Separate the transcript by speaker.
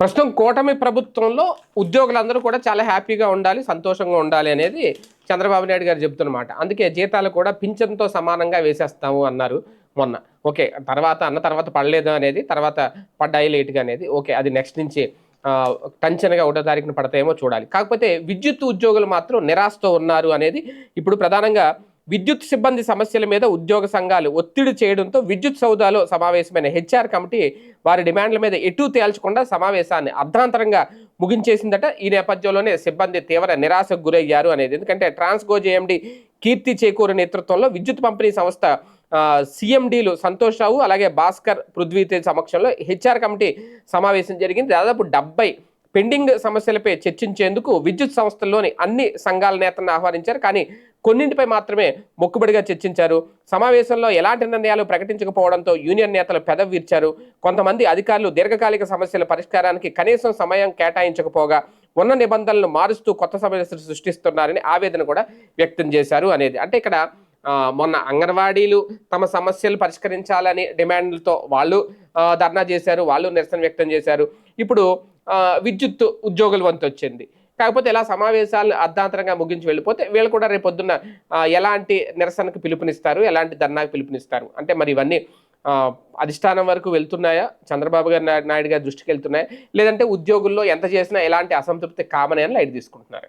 Speaker 1: ప్రస్తుతం కూటమి ప్రభుత్వంలో ఉద్యోగులందరూ కూడా చాలా హ్యాపీగా ఉండాలి సంతోషంగా ఉండాలి అనేది చంద్రబాబు నాయుడు గారు చెబుతున్నమాట. అందుకే జీతాలు కూడా పింఛన్తో సమానంగా వేసేస్తాము అన్నారు మొన్న. ఓకే తర్వాత అన్న తర్వాత పడలేదు అనేది తర్వాత పడ్డాయి లేట్గా అనేది. ఓకే అది నెక్స్ట్ నుంచి ఆ, టంచనగా ఒకటో తారీఖున పడతాయేమో చూడాలి. కాకపోతే విద్యుత్ ఉద్యోగులు మాత్రం నిరాశతో ఉన్నారు అనేది ఇప్పుడు ప్రధానంగా విద్యుత్ సిబ్బంది సమస్యల మీద ఉద్యోగ సంఘాలు ఒత్తిడి చేయడంతో విద్యుత్ సౌదాలో సమావేశమైన హెచ్ఆర్ కమిటీ వారి డిమాండ్ల మీద ఎటూ తేల్చకుండా సమావేశాన్ని అర్ధాంతరంగా ముగించేసిందట. ఈ నేపథ్యంలోనే సిబ్బంది తీవ్ర నిరాశకు గురయ్యారు అనేది. ఎందుకంటే ట్రాన్స్గో జేఎండి కీర్తి చేకూరు నేతృత్వంలో విద్యుత్ పంపిణీ సంస్థ సీఎండీలు సంతోష్ రావు అలాగే భాస్కర్ పృథ్వీతే సమక్షంలో హెచ్ఆర్ కమిటీ సమావేశం జరిగింది. దాదాపు డెబ్బై పెండింగ్ సమస్యలపై చర్చించేందుకు విద్యుత్ సంస్థల్లోని అన్ని సంఘాల నేతలను ఆహ్వానించారు. కానీ కొన్నింటిపై మాత్రమే మొక్కుబడిగా చర్చించారు. సమావేశంలో ఎలాంటి నిర్ణయాలు ప్రకటించకపోవడంతో యూనియన్ నేతలు పెదవి విరిచారు. కొంతమంది అధికారులు దీర్ఘకాలిక సమస్యల పరిష్కారానికి కనీసం సమయం కేటాయించకపోగా ఉన్న నిబంధనలను మారుస్తూ కొత్త సమస్యలు సృష్టిస్తున్నారని ఆవేదన కూడా వ్యక్తం చేశారు అనేది. అంటే ఇక్కడ మొన్న అంగన్వాడీలు తమ సమస్యలు పరిష్కరించాలని డిమాండ్లతో వాళ్ళు ధర్నా చేశారు. వాళ్ళు నిరసన వ్యక్తం చేశారు. ఇప్పుడు విద్యుత్ ఉద్యోగుల వంతు వచ్చింది. కాకపోతే ఇలా సమావేశాలు అర్ధాంతరంగా ముగించి వెళ్ళిపోతే వీళ్ళు కూడా రేపొద్దున్న ఎలాంటి నిరసనకు పిలుపునిస్తారు ఎలాంటి ధర్నాకు పిలుపునిస్తారు? అంటే మరి ఇవన్నీ అధిష్టానం వరకు వెళ్తున్నాయా? చంద్రబాబు గారు నాయుడు గారి దృష్టికి వెళ్తున్నాయా? లేదంటే ఉద్యోగుల్లో ఎంత చేసినా ఎలాంటి అసంతృప్తి కామనే అని లైట్ తీసుకుంటున్నారు?